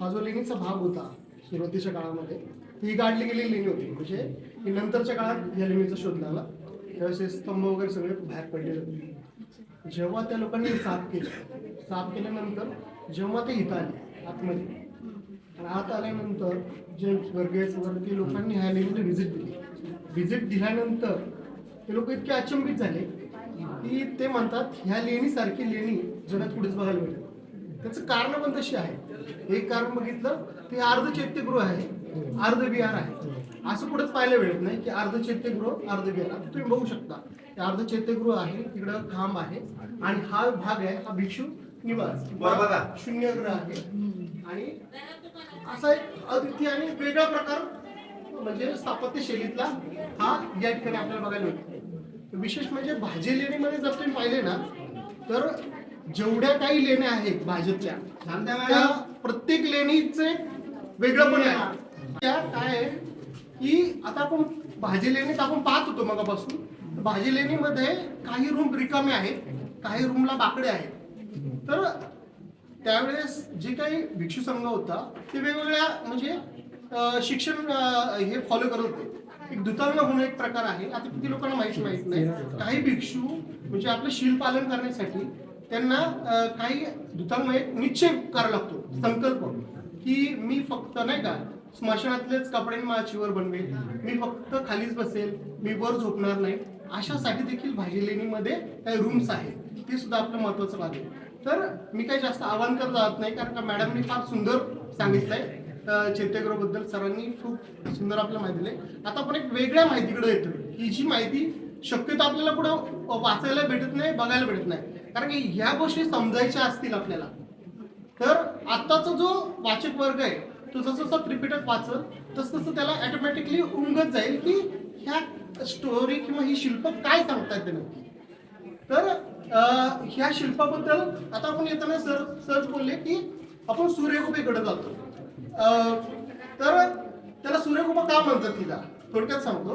हा जो लेणीचा भाग होता सुरुवातीच्या काळामध्ये ही गाडली गेलेली लेणी होती. म्हणजे ही नंतरच्या काळात या लेणीचा शोध लागला. त्यावेळेस हे स्तंभ वगैरे सगळे बाहेर पडलेले होते. जेव्हा त्या लोकांनी साफ केलं साफ केल्यानंतर जेव्हा ते इथं आले आतमध्ये आणि आत आल्यानंतर जे वर्गीय वरती लोकांनी ह्या लेणीला व्हिजिट दिली. व्हिजिट दिल्यानंतर ते लोक इतके अचंबित झाले की ते म्हणतात ह्या लेणीसारखी लेणी जगात कुठेच बघायला मिळेल त्याचं कारण पण तशी आहे. एक कारण बघितलं ते अर्ध चैत्यगृह आहे. अर्ध विहार आहे. असं कुठेच पाहायला मिळत नाही की अर्ध चैत्यगृह अर्ध आता तुम्ही बघू शकता ते अर्ध चैत्यगृह आहे तिकडं खांब आहे आणि हा भाग आहे हा भिक्षू निवास. बघा. शून्यग्रह आहे. आणि असा एक अद्वितीय आणि वेगळा प्रकार म्हणजे स्थापत्य शैलीतला हा या ठिकाणी आपल्याला बघायला मिळतो विशेष म्हणजे भाजी लेणीमध्ये जर तुम्ही पाहिले ना तर जेवढ्या काही लेण्या आहेत भाजीतल्या त्या प्रत्येक लेणीचे वेगळं पण आहे. त्या काय आहे की आता आपण भाजी लेणीत आपण पाहत होतो मगापासून भाजी लेणीमध्ये काही रूम रिकामे आहेत काही रूमला बाकडे आहेत. तर त्यावेळेस जे काही भिक्षू संघ होता ते वेगवेगळ्या म्हणजे शिक्षण हे फॉलो करत होते. एक दुतांग म्हणून एक प्रकार आहे. आता किती लोकांना माहिती माहीत नाही. काही भिक्षू म्हणजे आपलं शील पालन करण्यासाठी त्यांना काही दुतांग एक निश्चय करावा लागतो. संकल्प की मी फक्त नाही का स्मशानातलेच कपडे माचीवर बनवेल. मी फक्त खालीच बसेल. मी वर झोपणार नाही. अशासाठी देखील भाजी लेणीमध्ये काही रूम्स आहेत. ते सुद्धा आपलं महत्वाचं भाग आहे. तर मी काही जास्त आव्हान करत जात नाही कारण का मॅडमने फार सुंदर सांगितलंय. चैत्यगृहाबद्दल सरांनी खूप सुंदर आपल्याला माहिती दिली आता आपण एक वेगळ्या माहितीकडे येतो ही जी माहिती शक्यतो आपल्याला कुठं वाचायला भेटत नाही बघायला भेटत नाही. कारण की ह्या गोष्टी समजायच्या असतील आपल्याला. तर आत्ताचा जो वाचक वर्ग आहे तो जसं जसं त्रिपिटक वाचल तसं तसं त्याला ऑटोमॅटिकली उमगत जाईल की ह्या स्टोरी किंवा ही शिल्प काय सांगतात ते नक्की तर ह्या शिल्पाबद्दल आता आपण येताना सर सर बोलले की आपण सूर्यगुपेकडे जातो. तर त्याला सूर्यगुफा का म्हणतात तिला? थोडक्यात सांगतो.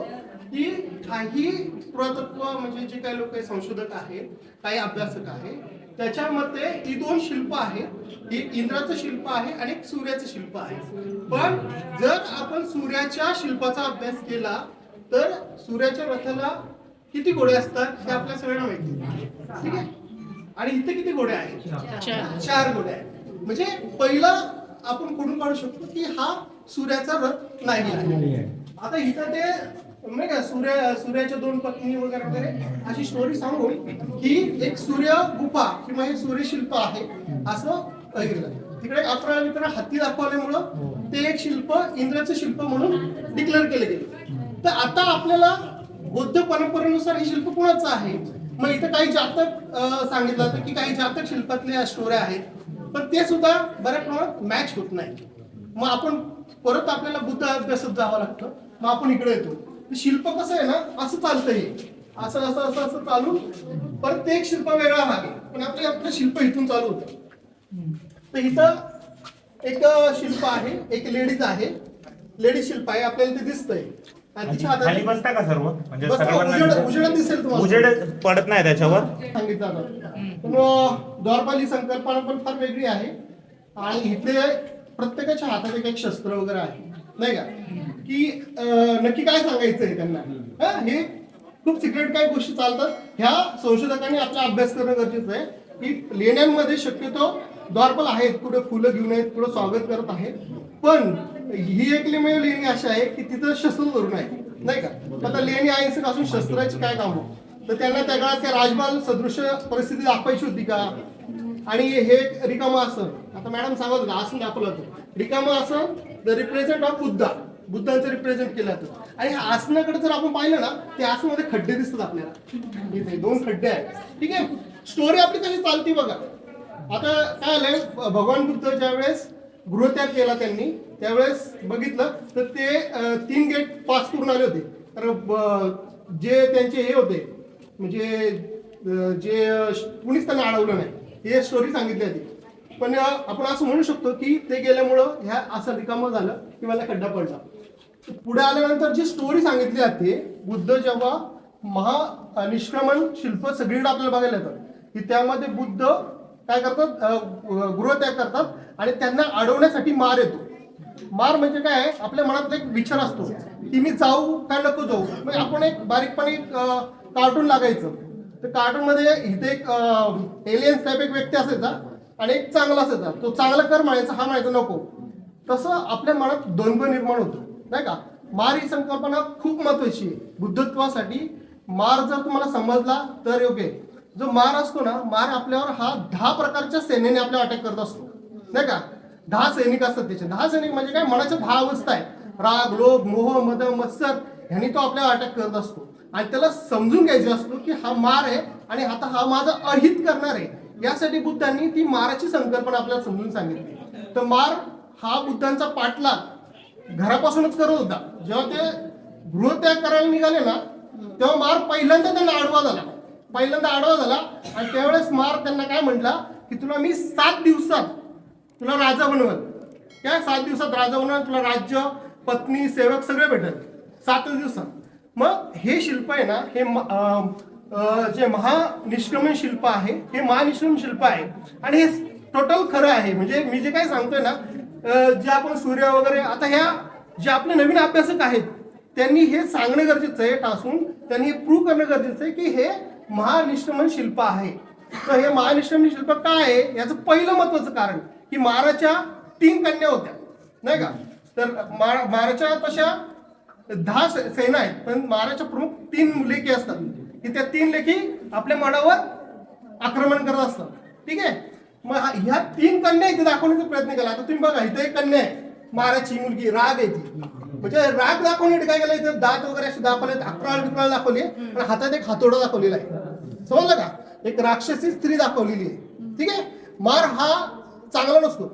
की काही पुरातत्व म्हणजे जे काही लोक संशोधक आहेत काही अभ्यासक आहेत त्याच्या मते ही दोन शिल्प आहेत. एक इंद्राचं शिल्प आहे आणि एक सूर्याचं शिल्प आहे. पण जर आपण सूर्याच्या शिल्पाचा अभ्यास केला तर सूर्याच्या रथाला किती घोडे असतात हे आपल्या सगळ्यांना माहिती आहे. ठीक आहे? आणि इथे किती घोडे आहेत? चार घोडे आहेत. म्हणजे पहिला आपण कुठून काढू शकतो की हा सूर्याचा रथ नाही आहे. आता इथं ते नाही का सूर्य सूर्याच्या दोन पत्नी वगैरे वगैरे अशी स्टोरी सांगून ही एक सूर्य गुफा किंवा हे सूर्यशिल्प आहे असं तिकडे अकरा मित्र हत्ती दाखवल्यामुळं ते एक शिल्प इंद्राचं शिल्प म्हणून डिक्लेअर केले गेले. तर आता आपल्याला बौद्ध परंपरेनुसार हे शिल्प कुणाचं आहे? मग इथं काही जातक सांगितलं जातं की काही जातक शिल्पातल्या स्टोऱ्या आहेत. पण ते सुद्धा बऱ्या प्रमाणात मॅच होत नाही. मग आपण परत आपल्याला बुद्ध अभ्यासात जावं लागतं. मग आपण इकडे येतो. शिल्प कसं आहे ना असं चालतं हे असं असं असं असं चालून परत ते एक शिल्प वेगळा भाग आहे पण आपलं आपलं शिल्प इथून चालू होतं. तर इथं एक शिल्प आहे एक लेडीज आहे. लेडीज शिल्प आहे आपल्याला ते दिसतंय. खाली बसता का सर्व? म्हणजे उजेड- दिसेल? तुम्हाला. उजेड पडत नाही त्याच्यावर. सांगितलं जातं ही संकल्पना पण फार वेगळी आहे. आणि इथले प्रत्येकाच्या हातात एक एक शस्त्र वगैरे आहे. नाही का? की नक्की काय सांगायचं आहे त्यांना? हा, हे खूप सिक्रेट काही गोष्टी चालतात? ह्या संशोधकांनी आपला अभ्यास करणं गरजेचं आहे. की लेण्यांमध्ये शक्यतो द्वारपाल आहेत कुठे फुलं घेऊन आहेत कुठं स्वागत करत आहेत. पण ही एक लेणी लेणी अशी आहे की तिथं शस्त्र धरून आहे नाही का? आता लेणी आहे असून शस्त्राची काय काम हो? तर त्यांना त्या काळात त्या राजमाल सदृश परिस्थिती दाखवायची होती का? आणि हे रिकाम आसन आता मॅडम सांगत होता आसन दाखवलं होतं. रिकाम आसन द रिप्रेझेंट ऑफ बुद्धा. बुद्धांचं रिप्रेझेंट केलं जातं आणि ह्या आसनाकडे जर आपण पाहिलं ना त्या आसनामध्ये खड्डे दिसतात आपल्याला. इथे दोन खड्डे आहेत. ठीक आहे? स्टोरी आपली कशी चालती बघा. आता काय आलंय? भगवान बुद्ध ज्यावेळेस गृहत्याग केला त्यांनी. त्यावेळेस बघितलं तर ते तीन गेट पास करून आले होते. तर जे त्यांचे हे होते म्हणजे जे कुणीच त्यांना अडवलं नाही. हे स्टोरी सांगितली होती. पण आपण असं म्हणू शकतो की ते गेल्यामुळं ह्या असं रिकामं झालं की मला खड्डा पडला. पुढे आल्यानंतर जी स्टोरी सांगितली जाते बुद्ध जेव्हा महा निष्क्रमण शिल्प सगळीकडे आपल्याला बघायला येतात की त्यामध्ये बुद्ध काय करतात गृहत्याग करतात आणि त्यांना अडवण्यासाठी मार येतो. मार म्हणजे काय? आहे आपल्या मनात एक विचार असतो की मी जाऊ का नको जाऊ? म्हणजे आपण एक बारीकपणे कार्टून लागायचं. तर कार्टून मध्ये इथे एक एलियन्स टाईप एक व्यक्ती असायचा आणि एक चांगला असायचा. तो चांगला कर म्हणायचा हा म्हणायचा नको. तसं आपल्या मनात द्वंद्व निर्माण होतो. नाही का? मार ही संकल्पना खूप महत्वाची आहे. बुद्धत्वासाठी मार जर तुम्हाला समजला तर योग्य आहे. जो मार असतो ना मार आपल्यावर हा दहा प्रकारच्या सेनेने आपल्यावर अटॅक करत असतो. नाही का? दहा सैनिक असतात त्याचे. दहा सैनिक म्हणजे काय? मनाच्या दहा अवस्था आहे राग लोभ मोह मद मत्सर ह्यांनी तो आपल्यावर अटॅक करत असतो. आणि त्याला समजून घ्यायचे असतो की हा मार आहे आणि आता हा माझा अहित करणार आहे. यासाठी बुद्धांनी ती माराची संकल्पना आपल्याला समजून सांगितली. तर मार हा बुद्धांचा पाठलाग घरापासूनच करत होता. जेव्हा ते गृहत्याग करायला निघाले ना तेव्हा मार पहिल्यांदा त्यांना आडवा झाला. पहिल्यांदा आडवा झाला आणि त्यावेळेस मार त्यांना काय म्हटला की तुला मी सात दिवसात तुला राजा बनवल. त्या सात दिवसात राजा बनवल तुला राज्य पत्नी सेवक सगळे भेटल. सातच दिवसात. मग हे शिल्प आहे ना हे जे महानिष्क्रमण शिल्प आहे हे महानिष्क्रमण शिल्प आहे. आणि हे टोटल खरं आहे. म्हणजे मी जे काय सांगतोय ना जे आपण सूर्य वगैरे आता ह्या जे आपले नवीन अभ्यासक आहेत त्यांनी हे सांगणं गरजेचं आहे टासून त्यांनी हे प्रूव्ह करणं गरजेचं आहे की हे महानिष्ठमन शिल्प आहे. तर हे महानिष्ठमन शिल्प काय आहे? याचं पहिलं महत्वाचं कारण की महाराच्या तीन कन्या होत्या. नाही का? तर मा- महाराच्या तशा दहा सेना आहेत पण महाराच्या प्रमुख तीन लेखी असतात. की त्या तीन लेखी आपल्या मनावर आक्रमण करत असतात. ठीक आहे? मग ह्या तीन कन्या इथे दाखवण्याचा प्रयत्न केला. आता तुम्ही बघा इथे एक कन्या आहे. महाराजची मुलगी राग आहे ती. म्हणजे राग दाखवण्यासाठी काय केलं? इथे दात वगैरे असे दाखवले अकराळ बिकराळ दाखवले आणि हातात एक हातोडा दाखवलेला आहे. समजलं का? एक राक्षसी स्त्री दाखवलेली आहे. ठीक आहे? मार हा चांगला नसतो.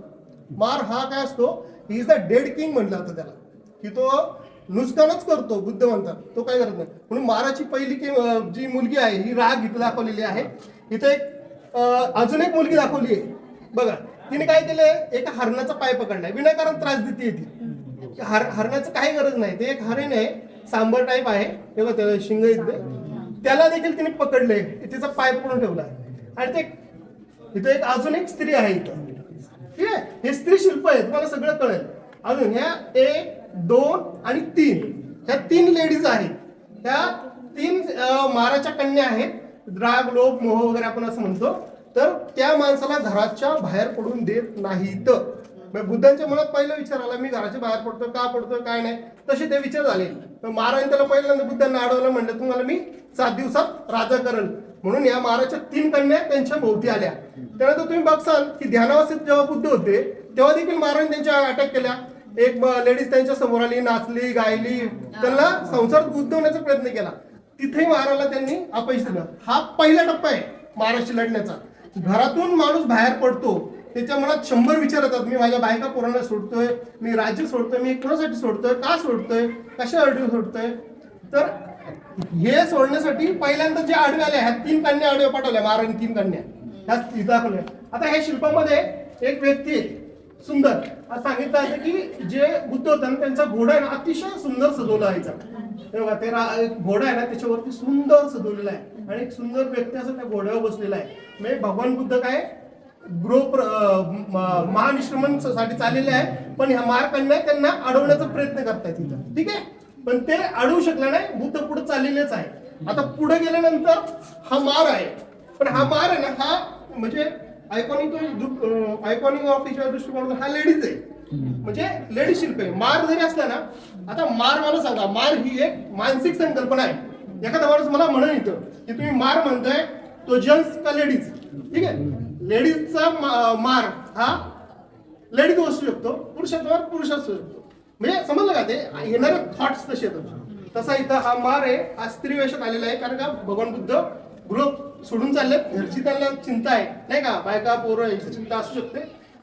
मार हा काय असतो? He is the dead king म्हटलं जातं त्याला. की तो नुकसानच करतो बुद्ध म्हणतात तो काय करत नाही. म्हणून माराची पहिली की जी मुलगी आहे ही राग इथं दाखवलेली आहे. इथे एक अजून एक मुलगी दाखवली आहे. बघा तिने काय केलंय एका हरणाचा पाय पकडलाय. विनाकारण त्रास देते ती. हर हरणाचं काही गरज नाही. ते एक हरिण आहे. सांबर टाईप आहे. हे बघा त्याला शिंग इथे त्याला देखील तिने पकडले तिचा पाय पकडून ठेवला. आणि ते इथे एक अजून एक स्त्री आहे इथं. ठीक आहे? हे स्त्री शिल्प आहे तुम्हाला सगळं कळेल. अजून ह्या एक दोन आणि तीन. ह्या तीन लेडीज आहेत. ह्या तीन माराच्या कन्या आहेत. राग लोभ मोह वगैरे आपण असं म्हणतो. तर त्या माणसाला घराच्या बाहेर पडून देत नाहीत. बुद्धांच्या मनात पहिला विचार आला मी घराच्या बाहेर पडतो का पडतो काय नाही. तसे ते विचार झाले. तर महाराज त्याला पहिल्यांदा बुद्धांना अडवलं म्हणलं तुम्हाला मी सात दिवसात राजा करेल म्हणून या महाराजच्या तीन कन्या त्यांच्या भोवती आल्या. त्यानंतर तुम्ही बघसाल की ध्यानावस्थेत जेव्हा बुद्ध होते तेव्हा देखील महाराज त्यांच्या अटॅक केल्या. एक लेडीज त्यांच्यासमोर आली नाचली गायली. त्यांना संसार गुंतवण्याचा प्रयत्न केला. तिथे महाराजला त्यांनी अपयश दिलं. हा पहिला टप्पा आहे महाराष्ट्र लढण्याचा. घरातून माणूस बाहेर पडतो त्याच्या मनात शंभर विचार येतात. मी माझ्या बायका पोरांना सोडतोय मी राज्य सोडतोय मी कोणासाठी सोडतोय का सोडतोय कशा कशासाठी सोडतोय? तर हे सोडण्यासाठी पहिल्यांदा जे आडवे आले ह्या तीन कन्या आडव्या पाठवल्या महाराणी तीन कन्या. ह्या दाखवल्या. आता ह्या शिल्पामध्ये एक व्यक्ती सुंदर. सांगितलं आहे की जे बुद्ध होता ना त्यांचा घोडा आहे ना अतिशय सुंदर सजवला यायचा तेव्हा ते एक घोडा आहे ना त्याच्यावरती सुंदर सजवलेला आहे. आणि एक सुंदर व्यक्ती असं त्या घोड्यावर बसलेला आहे. म्हणजे भगवान बुद्ध काय? गृह प्र- साठी चाललेले आहे पण ह्या मार्कांना त्यांना अडवण्याचा प्रयत्न करतायत तिथं ठीक आहे? पण ते अडवू शकलं नाही. बुद्ध पुढे चाललेलेच आहे. आता पुढे गेल्यानंतर हा मार आहे. पण हा मार आहे ना हा म्हणजे आयकॉनिक आयकॉनिक ऑफिसच्या दृष्टिकोनातून हा लेडीज आहे. म्हणजे लेडीज शिल्प आहे. मार जरी असला ना आता मार मला सांगा. मार ही एक मानसिक संकल्पना आहे. एखादा माणूस मला म्हणून येतं की तुम्ही मार म्हणताय तो जेंट्स का लेडीज ठीक आहे? लेडीजचा मार हा लेडीज असू शकतो. पुरुषाचा मार पुरुष असू शकतो. म्हणजे समजलं का ते? येणारे थॉट्स तसे येतात तसा इथं हा मार आहे हा स्त्री वेशात आलेला आहे कारण का भगवान बुद्ध गृह सोडून चालले घरची त्यांना चिंता आहे नाही का? बायका पोरं याची चिंता असू शकते.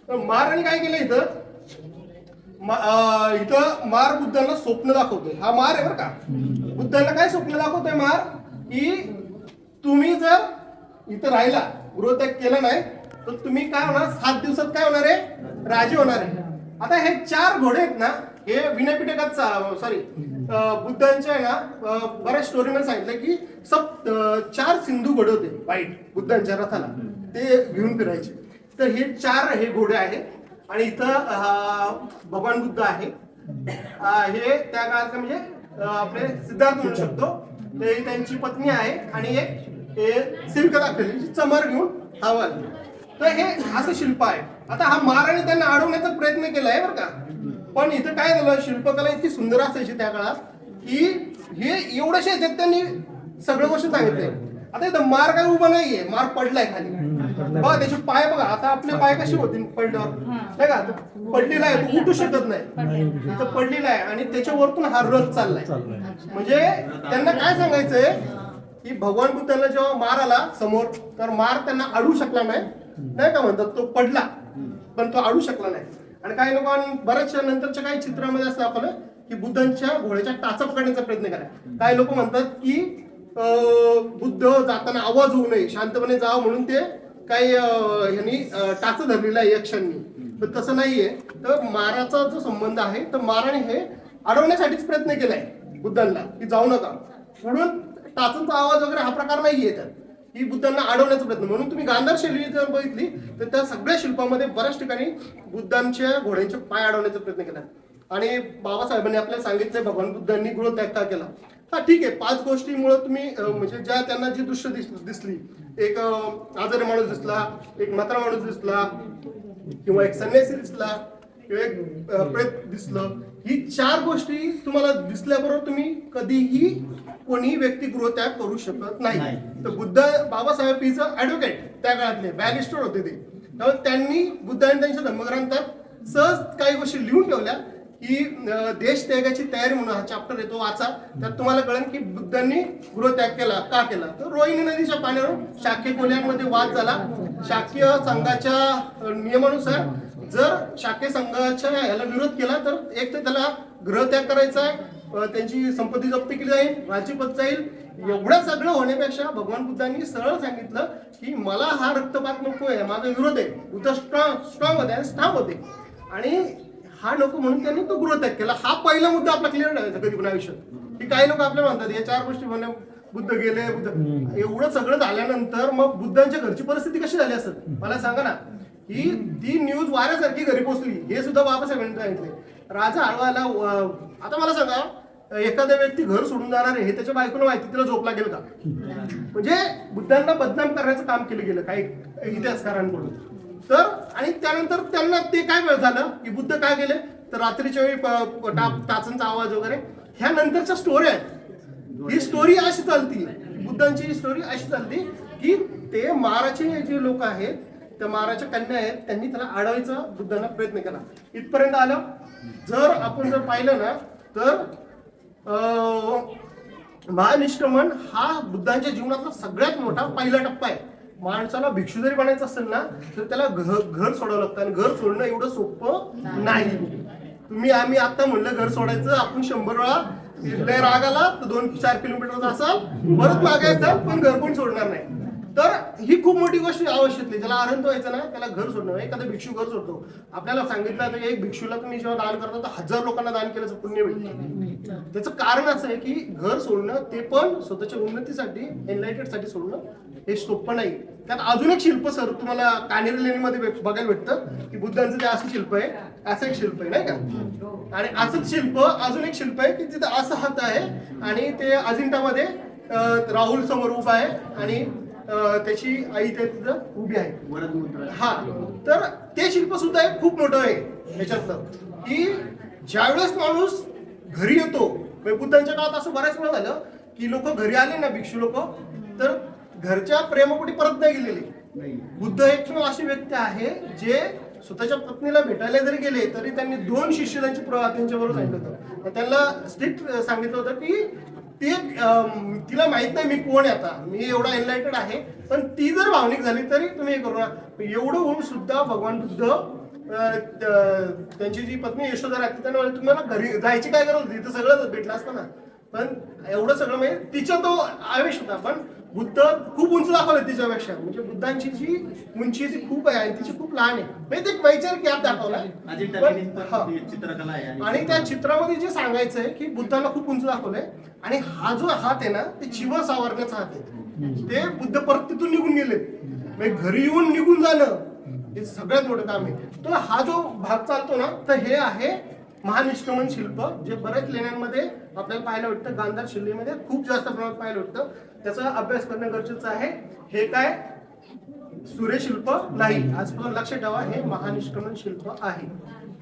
तर मारने काय केलं इथं? इथं मार बुद्धांना स्वप्न दाखवतोय. हा मार आहे बरं का? बुद्धांना काय स्वप्न दाखवतोय मार? की तुम्ही जर इथं राहिला गृहत्याग केला नाही तर तुम्ही काय होणार? सात दिवसात काय होणार आहे? राजे होणार आहे. आता हे चार घोडे आहेत ना हे विनयपिटकात सॉरी बुद्धांच्या आहे ना बऱ्याच स्टोरीमध्ये सांगितलं की सब चार सिंधू घोडे होते वाईट बुद्धांच्या रथाला. ते घेऊन फिरायचे. तर हे चार हे घोडे आहेत आणि इथं भगवान बुद्ध आहे. हे त्या काळात म्हणजे आपले सिद्धार्थ म्हणू शकतो. ते त्यांची पत्नी आहे आणि एक हे सिल्क दाखवली चमर घेऊन हवा तर हे असं शिल्प आहे. आता हा महाराणी त्यांना अडवण्याचा प्रयत्न केलाय बरं का. पण इथं काय झालं शिल्पकला इतकी सुंदर असायची त्या काळात की हे एवढ्याशा ह्याच्यात त्यांनी सगळ्या गोष्ट सांगितलंय. आता इथं मार काय उभा नाहीये मार पडलाय खाली. बघा त्याचे पाय बघा आता आपले पाय कसे होतील पडल्यावर? नाही का पडलेला आहे तो उठू शकत नाही. इथं पडलेला आहे आणि त्याच्या वरतून हा रथ चाललाय. म्हणजे त्यांना काय सांगायचंय की भगवान बुद्धांना जेव्हा मार आला समोर तर मार त्यांना अडू शकला नाही. नाही का म्हणतात तो पडला. पण तो अडू शकला नाही. आणि काही लोकांनी बऱ्याचशा नंतरच्या काही चित्रामध्ये असं आपलं की बुद्धांच्या घोड्याच्या टाचा पकडण्याचा प्रयत्न करा काही लोक म्हणतात की अं, बुद्ध जाताना आवाज होऊ नये शांतपणे जावं म्हणून ते काही ह्यांनी टाच धरलेलं आहे यक्षांनी. पण तसं नाहीये. तर माराचा जो संबंध आहे तर माराने हे अडवण्यासाठीच प्रयत्न केलाय बुद्धांना की जाऊ नका. म्हणून टाचांचा आवाज वगैरे हा प्रकार नाहीये तर ही बुद्धांना अडवण्याचा प्रयत्न. म्हणून तुम्ही गांधार शैली जर बघितली तर त्या सगळ्या शिल्पामध्ये बऱ्याच ठिकाणी बुद्धांच्या घोड्यांचे पाय अडवण्याचा प्रयत्न केला. आणि बाबासाहेबांनी आपल्याला सांगितलंय भगवान बुद्धांनी गृहत्याग का केला. हा ठीक आहे. पाच गोष्टीमुळे तुम्ही म्हणजे ज्या त्यांना जी दृश्य दिसली एक आजारी माणूस दिसला एक म्हातारा माणूस दिसला किंवा एक संन्यासी दिसला एक प्रेत दिसलं. ही चार गोष्टी तुम्हाला दिसल्याबरोबर तुम्ही कधीही कोणी व्यक्ती गृहत्याग करू शकत नाही. तर बुद्ध बाबासाहेब पीचं ऍडव्होकेट त्या काळातले बॅरिस्टर होते ते. त्यामुळे त्यांनी बुद्धांनी त्यांच्या धर्मग्रंथात सहज काही गोष्टी लिहून ठेवल्या. की देश त्यागाची तयारी म्हणून हा चॅप्टर येतो वाचा. त्यात तुम्हाला कळेल की बुद्धांनी गृहत्याग केला. का केला? तर रोहिणी नदीच्या पाण्यावर शाक्य कोल्यांमध्ये वाद झाला. शाक्य संघाच्या नियमानुसार जर शाक्य संघाच्या याला विरोध केला तर एक तर त्याला गृहत्याग करायचा आहे त्यांची संपत्ती जप्त केली जाईल राज्यपद जाईल. एवढं सगळं होण्यापेक्षा भगवान बुद्धांनी सरळ सांगितलं की मला हा रक्तपात नको आहे माझा विरोध आहे. बुद्ध स्ट्रॉंग स्ट्रॉंग होते आणि स्ट्रॉंग होते. आणि हा नको म्हणून त्यांनी तो गृहत्याग केला. हा पहिला मुद्दा आपला क्लिअर कधी पण आयुष्यात. की काही लोक आपल्याला म्हणतात या चार गोष्टी म्हणे बुद्ध गेले बुद्ध. एवढं सगळं झाल्यानंतर मग बुद्धांच्या घरची परिस्थिती कशी झाली असत मला सांगा ना. ही ती न्यूज वाऱ्यासारखी घरी पोहोचली हे सुद्धा बाबासाहेबांनी सांगितले. राजा आळवायला आता मला सांगा एखादा व्यक्ती घर सोडून जाणार आहे हे त्याच्या बायकोला माहिती तिला झोप लागेल का? म्हणजे बुद्धांना बदनाम करण्याचं काम केलं गेलं काही इतिहासकारांकडून. तर आणि त्यानंतर त्यांना ते काय झालं की बुद्ध काय केले तर रात्रीच्या वेळी टाचांचा आवाज वगैरे. ह्या नंतरच्या स्टोरी आहेत. ही स्टोरी अशी चालती. बुद्धांची स्टोरी अशी चालती की ते महाराजचे जे लोक आहेत त्या महाराजच्या कन्या आहेत त्यांनी त्याला अडवायचा बुद्धांना प्रयत्न केला. इथपर्यंत आलं. जर आपण जर पाहिलं ना तर अं, महानिष्क्रमण हा बुद्धांच्या जीवनातला सगळ्यात मोठा पहिला टप्पा आहे. माणसाला भिक्षू जरी बनायचं असेल ना तर त्याला घर घर सोडावं लागतं आणि घर सोडणं एवढं सोपं नाही. तुम्ही आम्ही आता म्हणलं घर सोडायचं आपण शंभर वेळा राग आला तर दोन चार किलोमीटरचा असाल परत मागायचं पण घर पण सोडणार नाही. तर ही खूप मोठी गोष्ट आवश्यक आहे ज्याला आनंद व्हायचा ना त्याला घर सोडणं एखादा भिक्षू घर सोडतो. आपल्याला सांगितलं तर एक भिक्षूला तुम्ही जेव्हा दान करता तर हजार लोकांना दान केल्याचं पुण्य मिळतं. त्याचं कारण असं आहे की घर सोडणं ते पण स्वतःच्या उन्नतीसाठी एनलायटेडसाठी सोडणं हे सोपं नाही. त्यात अजून एक शिल्प सर तुम्हाला कानेरी लेणीमध्ये बघायला भेटतं की बुद्धांचं ते असं शिल्प आहे असं एक शिल्प आहे नाही का? आणि असंच शिल्प अजून एक शिल्प आहे की तिथं असं हात आहे आणि ते अजिंठामध्ये राहुल समोर उभा आहे आणि त्याची आई ते तिथं उभी आहे. हा. तर ते शिल्प सुद्धा एक खूप मोठं आहे याच्यातलं. की ज्यावेळेस माणूस घरी येतो म्हणजे बुद्धांच्या काळात असं बऱ्याच वेळा झालं की लोक घरी आले ना भिक्षू लोक तर घरच्या प्रेमापोटी परत नाही गेलेले. बुद्ध एकमेव अशी व्यक्ती आहे जे स्वतःच्या पत्नीला भेटायला जरी गेले तरी त्यांनी दोन शिष्य त्यांची त्यांच्याबरोबर सांगितलं होतं. त्यांना स्ट्रिक्ट सांगितलं होतं की ते तिला माहीत नाही मी कोण आहे आता. मी एवढा एनलायटेड आहे. पण ती जर भावनिक झाली तरी तुम्ही हे करू नका. एवढं होऊन सुद्धा भगवान बुद्ध त्यांची जी पत्नी यशोधरा आहे त्यांना तुम्हाला घरी जायची काय गरज होती? तिथं सगळं भेटलं असतं ना. पण एवढं सगळं म्हणजे तिचा तो आवेश होता. पण बुद्ध खूप उंच दाखवलं तिच्यापेक्षा. म्हणजे बुद्धांची जी उंची ती खूप आहे आणि तिची खूप लहान आहे. म्हणजे ते एक वैचारिक गॅप चित्रकला आहे आणि त्या चित्रामध्ये जे सांगायचं आहे की बुद्धाला खूप उंच दाखवलंय आणि हा जो हात आहे ना ते चिवर सावरण्याचा हात आहे. ते बुद्ध परत तिथून निघून गेले. म्हणजे घरी येऊन निघून जाणं हे सगळ्यात मोठं काम आहे. तर हा जो भाग चालतो ना तर हे आहे महानिष्क्रमण शिल्प जे बऱ्याच लेण्यांमध्ये आपल्याला पाहायला भेटतं. गांधार शिल्लेमध्ये खूप जास्त प्रमाणात पाहायला भेटतं. त्याचा अभ्यास करणं गरजेचं आहे. हे काय? सूर्यशिल्प नाही. आजपासून लक्षात ठेवा हे महानिष्क्रमण शिल्प आहे.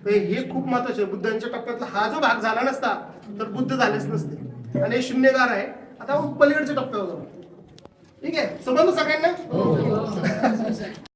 तर हे खूप महत्त्वाचे बुद्धांच्या टप्प्यातला हा जो भाग झाला नसता तर बुद्ध झालेच नसते. आणि हे शून्यगार आहे. आता पलीकडच्या टप्प्यावर जाऊ. ठीक आहे? समजलं सगळ्यांना? हो.